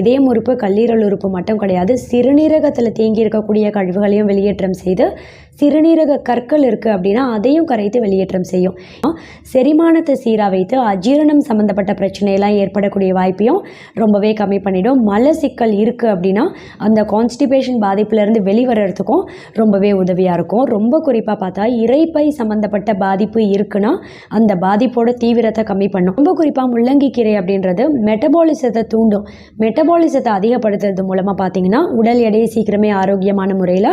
இதயம் உறுப்பு கல்லீரல் உறுப்பு மட்டும் கிடையாது சிறுநீரகத்தில் தேங்கி இருக்கக்கூடிய கழிவுகளையும் வெளியேற்றம் செய்து சிறுநீரக கற்கள் இருக்குது அப்படின்னா அதையும் கரைத்து வெளியேற்றம் செய்யும். செரிமானத்தை சீராக வைத்து அஜீரணம் சம்மந்தப்பட்ட பிரச்சனையெல்லாம் ஏற்படக்கூடிய வாய்ப்பையும் ரொம்பவே கம்மி பண்ணிடும். மல சிக்கல் இருக்குது அப்படின்னா அந்த கான்ஸ்டிபேஷன் பாதிப்புலேருந்து வெளிவரத்துக்கும் ரொம்பவே உதவியாக இருக்கும். ரொம்ப குறிப்பாக பார்த்தா இறைப்பை சம்மந்தப்பட்ட பாதிப்பு இருக்குன்னா அந்த பாதிப்போட தீவிரத்தை கம்மி பண்ணும். ரொம்ப குறிப்பாக முள்ளங்கி கீரை அப்படின்றது மெட்டபாலிசத்தை தூண்டும். மெட் மெட்டபாலிசத்தை அதிகப்படுத்துறது மூலமாக பார்த்தீங்கன்னா உடல் எடையை சீக்கிரமே ஆரோக்கியமான முறையில்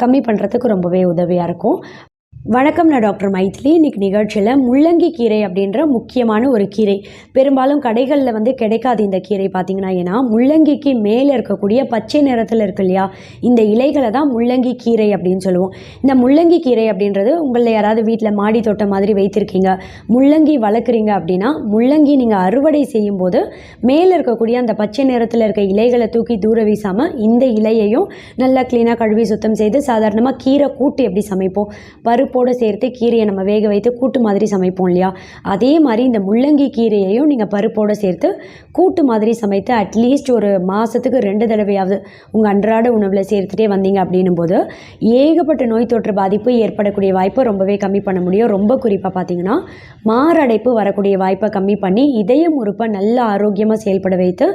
கம்மி பண்ணுறதுக்கு ரொம்பவே உதவியாக இருக்கும். வணக்கம் நான் டாக்டர் மைத்லி. இன்னைக்கு நிகழ்ச்சியில் முள்ளங்கி கீரை அப்படின்ற முக்கியமான ஒரு கீரை. பெரும்பாலும் கடைகளில் வந்து கிடைக்காது இந்த கீரை பார்த்தீங்கன்னா ஏன்னா முள்ளங்கிக்கு மேலே இருக்கக்கூடிய பச்சை நிறத்தில் இருக்கு இல்லையா? இந்த இலைகளை தான் முள்ளங்கி கீரை அப்படின்னு சொல்லுவோம். இந்த முள்ளங்கி கீரை அப்படின்றது உங்களில் யாராவது வீட்டில் மாடி தோட்டம் மாதிரி வைத்திருக்கீங்க. முள்ளங்கி வளர்க்குறீங்க அப்படின்னா முள்ளங்கி நீங்கள் அறுவடை செய்யும்போது மேலே இருக்கக்கூடிய அந்த பச்சை நிறத்தில் இருக்க இலைகளை தூக்கி தூர வீசாமல் இந்த இலையையும் நல்லா க்ளீனாக கழுவி சுத்தம் செய்து சாதாரணமாக கீரை கூட்டு எப்படி சமைப்போம்? பருப்பு பருப்போடு சேர்த்து கீரையை நம்ம வேக வைத்து கூட்டு மாதிரி சமைப்போம் இல்லையா? அதே மாதிரி இந்த முள்ளங்கி கீரையையும் நீங்கள் பருப்போடு சேர்த்து கூட்டு மாதிரி சமைத்து அட்லீஸ்ட் ஒரு மாதத்துக்கு ரெண்டு தடவையாவது உங்கள் அன்றாட உணவில் சேர்த்துட்டே வந்தீங்க அப்படின்னும் போது ஏகப்பட்ட நோய் தொற்று பாதிப்பு ஏற்படக்கூடிய வாய்ப்பை ரொம்பவே கம்மி பண்ண முடியும். ரொம்ப குறிப்பாக பார்த்தீங்கன்னா மாரடைப்பு வரக்கூடிய வாய்ப்பை கம்மி பண்ணி இதயம் உறுப்பை நல்ல ஆரோக்கியமாக செயல்பட வைத்து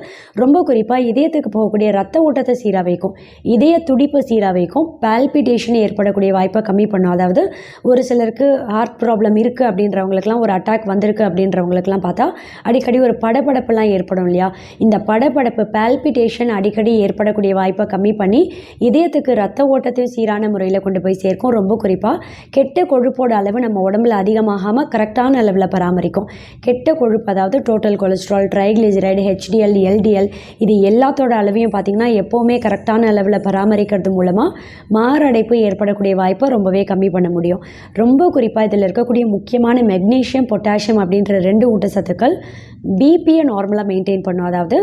ரொம்ப குறிப்பாக இதயத்துக்கு போகக்கூடிய ரத்த ஓட்டத்தை சீராக வைக்கும் இதய துடிப்பு சீராக வைக்கும் பால்பிட்டேஷன் ஏற்படக்கூடிய வாய்ப்பை கம்மி பண்ணும். அதாவது ஒரு சிலருக்கு ஹார்ட் ப்ராப்ளம் இருக்குது அப்படின்றவங்களுக்குலாம் ஒரு அட்டாக் வந்திருக்கு அப்படின்றவங்களுக்குலாம் பார்த்தா அடிக்கடி ஒரு படப்படப்புலாம் ஏற்படும் இல்லையா? இந்த படப்படப்பு பால்பிட்டேஷன் அடிக்கடி ஏற்படக்கூடிய வாய்ப்பை கம்மி பண்ணி இதயத்துக்கு ரத்த ஓட்டத்தையும் சீரான முறையில் கொண்டு போய் சேர்க்கும். ரொம்ப குறிப்பாக கெட்ட கொழுப்போட அளவு நம்ம உடம்புல அதிகமாகாமல் கரெக்டான அளவில் பராமரிக்கும். கெட்ட கொழுப்பு அதாவது total cholesterol triglyceride HDL LDL இது எல்லாத்தோட அளவையும் பார்த்திங்கன்னா எப்போவுமே கரெக்டான அளவில் பராமரிக்கிறது மூலமாக மாரடைப்பு ஏற்படக்கூடிய வாய்ப்பை ரொம்பவே கம்மி பண்ண முடியும். ரொம்ப குறிப்பாக இதில் இருக்கக்கூடிய முக்கியமான மெக்னீஷியம் பொட்டாசியம் அப்படின்ற ரெண்டு ஊட்டச்சத்துக்கள் பிபியை நார்மலாக மெயின்டைன் பண்ணும். அதாவது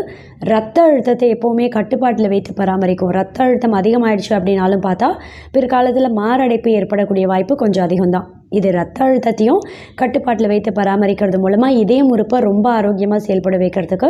ரத்த அழுத்தத்தை எப்போவுமே கட்டுப்பாட்டில் வைத்து பராமரிக்கும். ரத்த அழுத்தம் அதிகமாயிடுச்சு அப்படின்னாலும் பார்த்தா பிற்காலத்தில் மாரடைப்பு ஏற்படக்கூடிய வாய்ப்பு கொஞ்சம் அதிகம்தான். இது ரத்த அழுத்தத்தையும் கட்டுப்பாட்டில் வைத்து பராமரிக்கிறது மூலமாக இதயம் உறுப்பை ரொம்ப ஆரோக்கியமாக செயல்பட வைக்கிறதுக்கு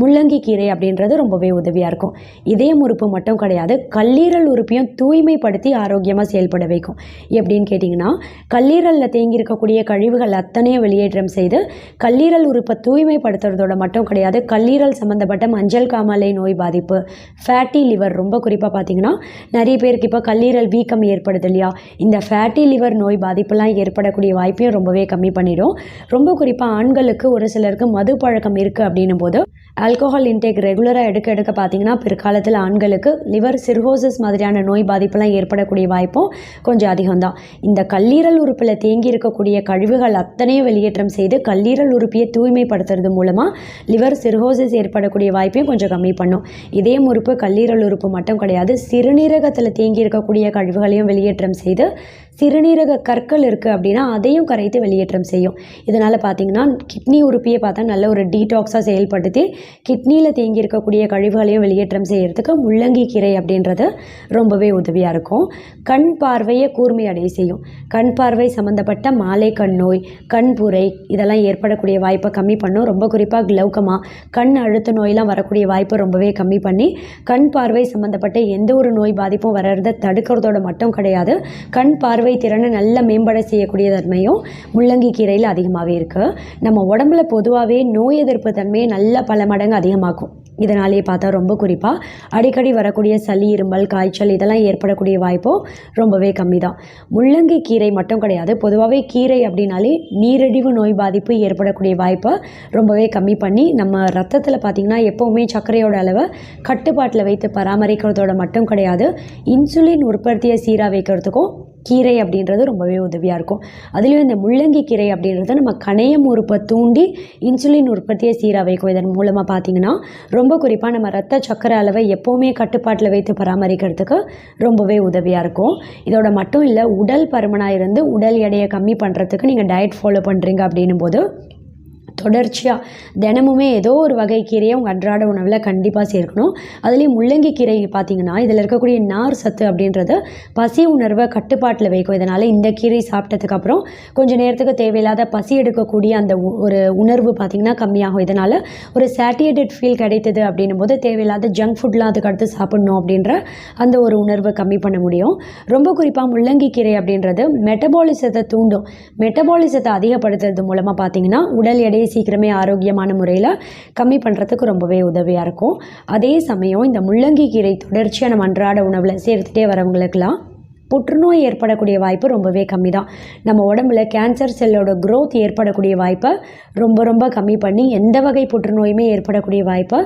முள்ளங்கி கீரை அப்படின்றது ரொம்பவே உதவியாக இருக்கும். இதயம் உறுப்பு மட்டும் கிடையாது கல்லீரல் உறுப்பையும் தூய்மைப்படுத்தி ஆரோக்கியமாக செயல்பட வைக்கும். எப்படின்னு கேட்டிங்கன்னா கல்லீரலில் தேங்கி இருக்கக்கூடிய கழிவுகள் அத்தனையும் வெளியேற்றம் செய்து கல்லீரல் உறுப்பை தூய்மைப்படுத்துறதோட மட்டும் கிடையாது கல்லீரல் சம்மந்தப்பட்ட மஞ்சள் காமாலை நோய் பாதிப்பு ஃபேட்டி லிவர் ரொம்ப குறிப்பாக பார்த்தீங்கன்னா நிறைய பேருக்கு இப்போ கல்லீரல் வீக்கம் ஏற்படுது இல்லையா? இந்த ஃபேட்டி லிவர் நோய் பாதிப்புலாம் ஏற்படக்கூடிய வாய்ப்பையும் ரொம்பவே கம்மி பண்ணிடும். ரொம்ப குறிப்பாக ஆண்களுக்கு ஒரு சிலருக்கு மது பழக்கம் இருக்குது அப்படின்னும் போது ஆல்கோஹால் இன்டேக் ரெகுலராக எடுக்க எடுக்க பார்த்தீங்கன்னா பிற்காலத்தில் ஆண்களுக்கு லிவர் சிர்ஹோசிஸ் மாதிரியான நோய் பாதிப்புலாம் ஏற்படக்கூடிய வாய்ப்பும் கொஞ்சம் அதிகம்தான். இந்த கல்லீரல் உறுப்பில் தேங்கி இருக்கக்கூடிய கழிவுகள் அத்தனையும் வெளியேற்றம் செய்து கல்லீரல் உறுப்பியை தூய்மைப்படுத்துறது மூலமாக லிவர் சிர்ஹோசிஸ் ஏற்படக்கூடிய வாய்ப்பையும் கொஞ்சம் கம்மி பண்ணும். இதயம் உறுப்பு கல்லீரல் உறுப்பு மட்டும் கிடையாது சிறுநீரகத்தில் தேங்கி இருக்கக்கூடிய கழிவுகளையும் வெளியேற்றம் செய்து சிறுநீரக கற்கள் இருக்குது அப்படின்னா அதையும் கரைத்து வெளியேற்றம் செய்யும். இதனால் பார்த்தீங்கன்னா கிட்னி உறுப்பியை பார்த்தா நல்ல ஒரு டீடாக்ஸாக செயல்படுத்தி கிட்னியில் தேங்கி இருக்கக்கூடிய கழிவுகளையும் வெளியேற்றம் செய்கிறதுக்கு முள்ளங்கி கீரை அப்படின்றது ரொம்பவே உதவியாக இருக்கும். கண் பார்வையை கூர்மை அடைய செய்யும். கண் பார்வை சம்மந்தப்பட்ட மாலை கண் நோய் கண்புரை இதெல்லாம் ஏற்படக்கூடிய வாய்ப்பை கம்மி பண்ணும். ரொம்ப குறிப்பாக கிளவுக்கமா கண் அழுத்த நோயெலாம் வரக்கூடிய வாய்ப்பை ரொம்பவே கம்மி பண்ணி கண் பார்வை சம்மந்தப்பட்ட எந்த ஒரு நோய் பாதிப்பும் வர்றதை தடுக்கிறதோட மட்டும் கிடையாது. கண் பார்வை திறனை நல்ல மேம்பட செய்யக்கூடிய தன்மையும் முள்ளங்கி கீரையில் அதிகமாகவே இருக்குது நம்ம உடம்புல பொதுவாகவே நோய் எதிர்ப்பு தன்மையை நல்ல பல மடங்கு அதிகமாக்கும். இதனாலேயே பார்த்தா ரொம்ப குறிப்பாக அடிக்கடி வரக்கூடிய சளி இருமல் காய்ச்சல் இதெல்லாம் ஏற்படக்கூடிய வாய்ப்பும் ரொம்பவே கம்மி தான் முள்ளங்கி கீரை மட்டும் கிடையாது. பொதுவாகவே கீரை அப்படின்னாலே நீரிழிவு நோய் பாதிப்பு ஏற்படக்கூடிய வாய்ப்பை ரொம்பவே கம்மி பண்ணி நம்ம ரத்தத்தில் பார்த்திங்கன்னா எப்போவுமே சர்க்கரையோட அளவை கட்டுப்பாட்டில் வைத்து பராமரிக்கிறதோட மட்டும் கிடையாது. இன்சுலின் உற்பத்தியை சீராக வைக்கிறதுக்கும் கீரை அப்படின்றது ரொம்பவே உதவியாக இருக்கும். அதுலேயும் இந்த முள்ளங்கி கீரை அப்படின்றது நம்ம கணையம் உறுப்பை தூண்டி இன்சுலின் உற்பத்தியை சீராக வைக்கும் இதன் மூலமாக பார்த்தீங்கன்னா ரொம்ப குறிப்பாக நம்ம ரத்த சக்கரை அளவை எப்போவுமே கட்டுப்பாட்டில் வைத்து பராமரிக்கிறதுக்கு ரொம்பவே உதவியாக இருக்கும். இதோட மட்டும் இல்லை உடல் பருமனாக இருந்து உடல் எடையை கம்மி பண்ணுறதுக்கு நீங்கள் டயட் ஃபாலோ பண்ணுறீங்க அப்படின்னும் போது தொடர்ச்சியாக தினமுமே ஏதோ ஒரு வகை கீரையை உங்கள் அன்றாட உணவில் கண்டிப்பாக சேர்க்கணும். அதுலேயும் முள்ளங்கி கீரை பார்த்தீங்கன்னா இதில் இருக்கக்கூடிய நார் சத்து அப்படின்றது பசி உணர்வை கட்டுப்பாட்டில் வைக்கும். இதனால் இந்த கீரை சாப்பிட்டதுக்கப்புறம் கொஞ்சம் நேரத்துக்கு தேவையில்லாத பசி எடுக்கக்கூடிய அந்த உ- ஒரு உணர்வு பார்த்திங்கன்னா கம்மியாகும். இதனால் ஒரு சாட்டியேட்டட் ஃபீல் கிடைத்தது அப்படின்னும் போது தேவையில்லாத ஜங்க் ஃபுட்லாம் அதுக்கு அடுத்து சாப்பிடணும் அப்படின்ற அந்த ஒரு உணர்வை கம்மி பண்ண முடியும். ரொம்ப குறிப்பாக முள்ளங்கி கீரை அப்படின்றது மெட்டபாலிசத்தை தூண்டும். மெட்டபாலிசத்தை அதிகப்படுத்துறது மூலமாக பார்த்தீங்கன்னா உடல் எடை எடையை சீக்கிரமே ஆரோக்கியமான முறையில் கம்மி பண்ணுறதுக்கு ரொம்பவே உதவியாக இருக்கும். அதே சமயம் இந்த முள்ளங்கி கீரை தொடர்ச்சியாக நம்ம அன்றாட உணவில் சேர்த்துட்டே வரவங்களுக்கெல்லாம் புற்றுநோய் ஏற்படக்கூடிய வாய்ப்பு ரொம்பவே கம்மி தான் நம்ம உடம்புல கேன்சர் செல்லோட க்ரோத் ஏற்படக்கூடிய வாய்ப்பை ரொம்ப ரொம்ப கம்மி பண்ணி எந்த வகை புற்றுநோயுமே ஏற்படக்கூடிய வாய்ப்பை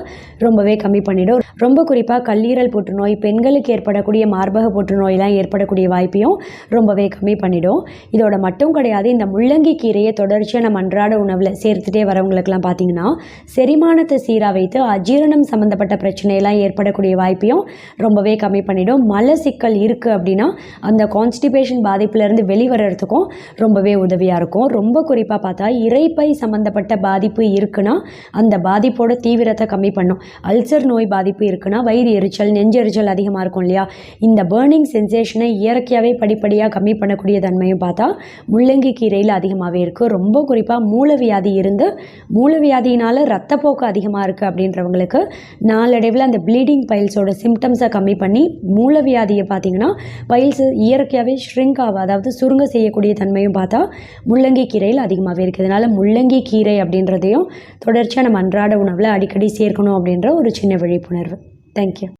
ரொம்பவே கம்மி பண்ணிடும். ரொம்ப குறிப்பாக கல்லீரல் புற்றுநோய் பெண்களுக்கு ஏற்படக்கூடிய மார்பக புற்றுநோயெலாம் ஏற்படக்கூடிய வாய்ப்பையும் ரொம்பவே கம்மி பண்ணிடும். இதோட மட்டும் கிடையாது இந்த முள்ளங்கி கீரையை தொடர்ச்சியாக நம்ம அன்றாட உணவில் சேர்த்துட்டே வரவங்களுக்கெல்லாம் பார்த்தீங்கன்னா செரிமானத்தை சீராக வைத்து அஜீரணம் சம்மந்தப்பட்ட பிரச்சனையெல்லாம் ஏற்படக்கூடிய வாய்ப்பையும் ரொம்பவே கம்மி பண்ணிடும். மல சிக்கல் இருக்குது அப்படின்னா அந்த கான்ஸ்டிபேஷன் பாதிப்புலேருந்து வெளிவரத்துக்கும் ரொம்பவே உதவியாக இருக்கும். ரொம்ப குறிப்பாக பார்த்தா இறைப்பை சம்மந்தப்பட்ட பாதிப்பு இருக்குன்னா அந்த பாதிப்போட தீவிரத்தை கம்மி பண்ணும். அல்சர் நோய் பாதிப்பு இருக்குன்னா வயிறு எரிச்சல் நெஞ்செரிச்சல் அதிகமாக இருக்கும் இல்லையா? இந்த பேர்னிங் சென்சேஷனை இயற்கையாகவே படிப்படியாக கம்மி பண்ணக்கூடிய தன்மையும் பார்த்தா முள்ளங்கி கீரையில் அதிகமாகவே இருக்குது ரொம்ப குறிப்பாக மூலவியாதி இருந்து மூலவியாதியினால் ரத்தப்போக்கு அதிகமாக இருக்குது அப்படின்றவங்களுக்கு நாளடைவில் அந்த ப்ளீடிங் பைல்ஸோட சிம்டம்ஸை கம்மி பண்ணி மூலவியாதியை பார்த்தீங்கன்னா பைல்ஸ் இயற்கையாகவே ஷ்ரிங்க் ஆகும் அதாவது சுருங்க செய்யக்கூடிய தன்மையும் பார்த்தா முள்ளங்கி கீரையில் அதிகமாகவே இருக்குது அதனால் முள்ளங்கி கீரை அப்படின்றதையும் தொடர்ச்சியாக நம்ம அன்றாட உணவில் அடிக்கடி சேர்க்கணும் அப்படின்ற ஒரு சின்ன விழிப்புணர்வு. தேங்க்யூ